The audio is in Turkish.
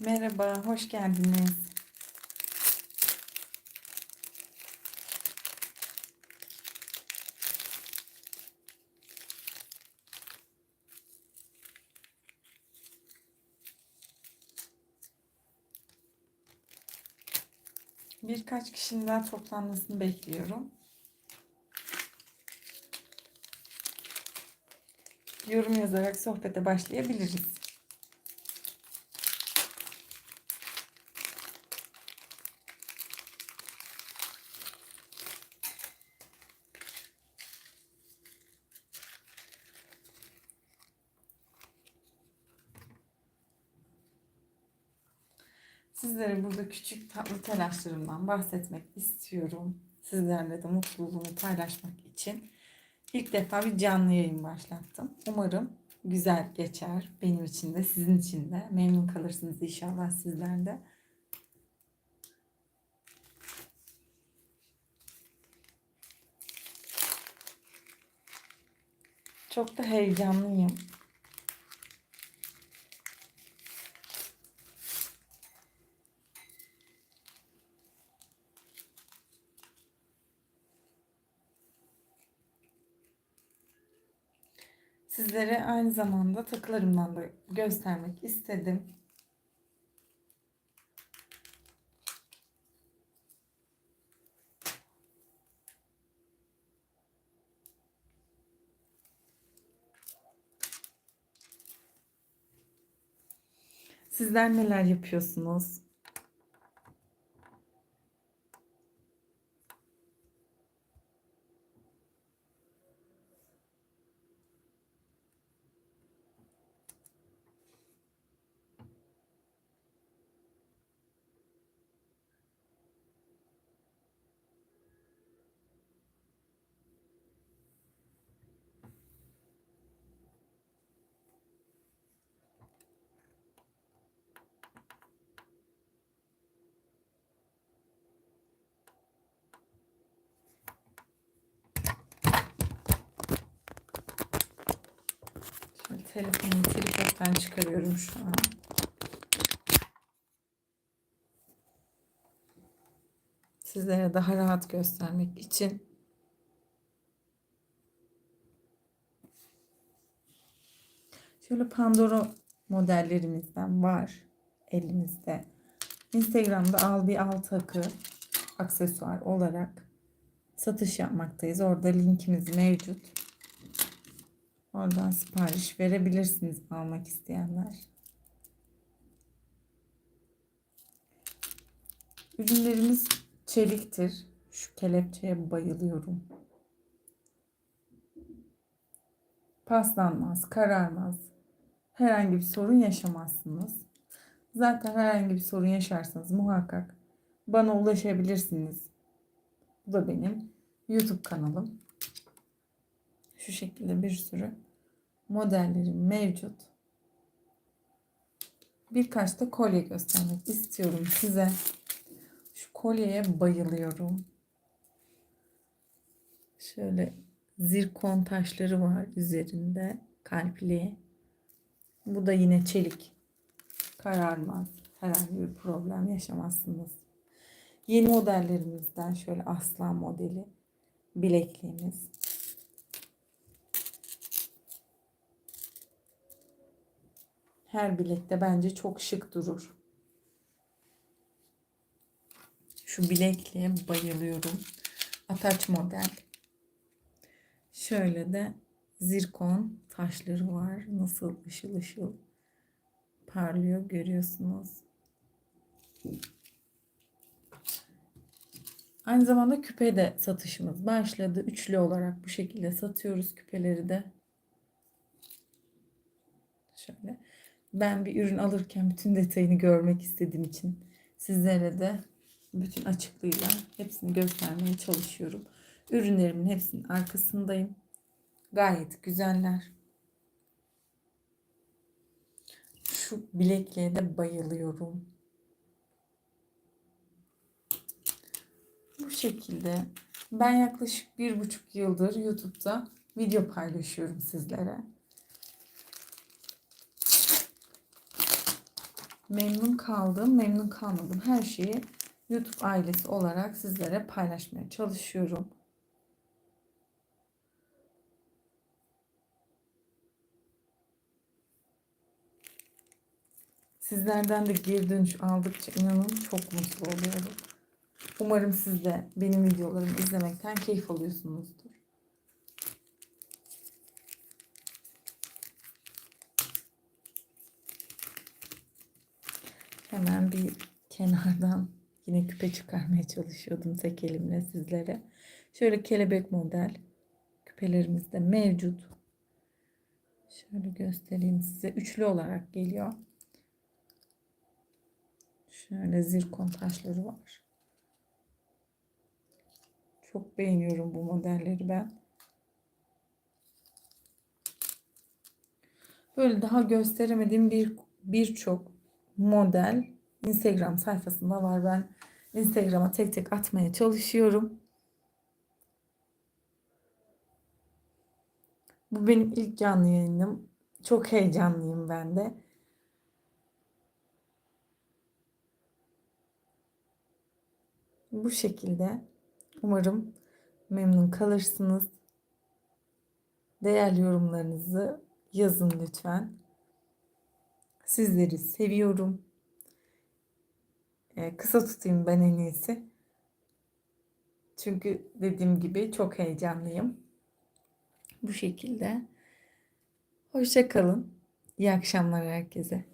Merhaba, hoş geldiniz. Birkaç kişinin daha toplanmasını bekliyorum. Yorum yazarak sohbete başlayabiliriz. Sizlere burada küçük tatlı telaşlarımdan bahsetmek istiyorum. Sizlerle de mutluluğumu paylaşmak için ilk defa bir canlı yayın başlattım. Umarım güzel geçer. Benim için de sizin için de. Memnun kalırsınız inşallah sizler de. Çok da heyecanlıyım. Sizlere aynı zamanda takılarımdan da göstermek istedim. Sizler neler yapıyorsunuz? Şöyle telefonumu tripoddan çıkarıyorum şu an. Sizlere daha rahat göstermek için şöyle Pandora modellerimizden var elimizde. Instagram'da al bir al takı aksesuar olarak satış yapmaktayız. Orada linkimiz mevcut. Oradan sipariş verebilirsiniz almak isteyenler. Ürünlerimiz çeliktir. Şu kelepçeye bayılıyorum. Paslanmaz, kararmaz. Herhangi bir sorun yaşamazsınız. Zaten herhangi bir sorun yaşarsanız muhakkak bana ulaşabilirsiniz. Bu da benim YouTube kanalım. Şu şekilde bir sürü modellerim mevcut. Birkaç da kolye göstermek istiyorum size. Şu kolyeye bayılıyorum. Şöyle zirkon taşları var üzerinde kalpli. Bu da yine çelik. Kararmaz. Herhangi bir problem yaşamazsınız. Yeni modellerimizden şöyle aslan modeli bilekliğimiz. Her bilekte bence çok şık durur. Şu bilekliğe bayılıyorum. Ataç model. Şöyle de zirkon taşları var. Nasıl ışıl ışıl parlıyor görüyorsunuz. Aynı zamanda küpe de satışımız başladı. Üçlü olarak bu şekilde satıyoruz küpeleri de. Şöyle. Ben bir ürün alırken bütün detayını görmek istediğim için sizlere de bütün açıklığıyla hepsini göstermeye çalışıyorum. Ürünlerimin hepsinin arkasındayım. Gayet güzeller. Şu bilekliğe de bayılıyorum. Bu şekilde ben yaklaşık bir buçuk yıldır YouTube'da video paylaşıyorum sizlere. Memnun kaldım, memnun kalmadım. Her şeyi YouTube ailesi olarak sizlere paylaşmaya çalışıyorum. Sizlerden de geri dönüş aldıkça inanın çok mutlu oluyorum. Umarım siz de benim videolarımı izlemekten keyif alıyorsunuzdur. Hemen bir kenardan yine küpe çıkarmaya çalışıyordum tek elimle sizlere. Şöyle kelebek model küpelerimiz de mevcut. Şöyle göstereyim size. Üçlü olarak geliyor. Şöyle zirkon taşları var. Çok beğeniyorum bu modelleri ben. Böyle daha gösteremediğim bir birçok model Instagram sayfasında var. Ben Instagram'a tek tek atmaya çalışıyorum. Bu benim ilk canlı yayınım. Çok heyecanlıyım ben de. Bu şekilde umarım memnun kalırsınız. Değerli yorumlarınızı yazın lütfen. Sizleri seviyorum. Ee, kısa tutayım ben en iyisi. Çünkü dediğim gibi çok heyecanlıyım. Bu şekilde. Hoşça kalın. İyi akşamlar herkese.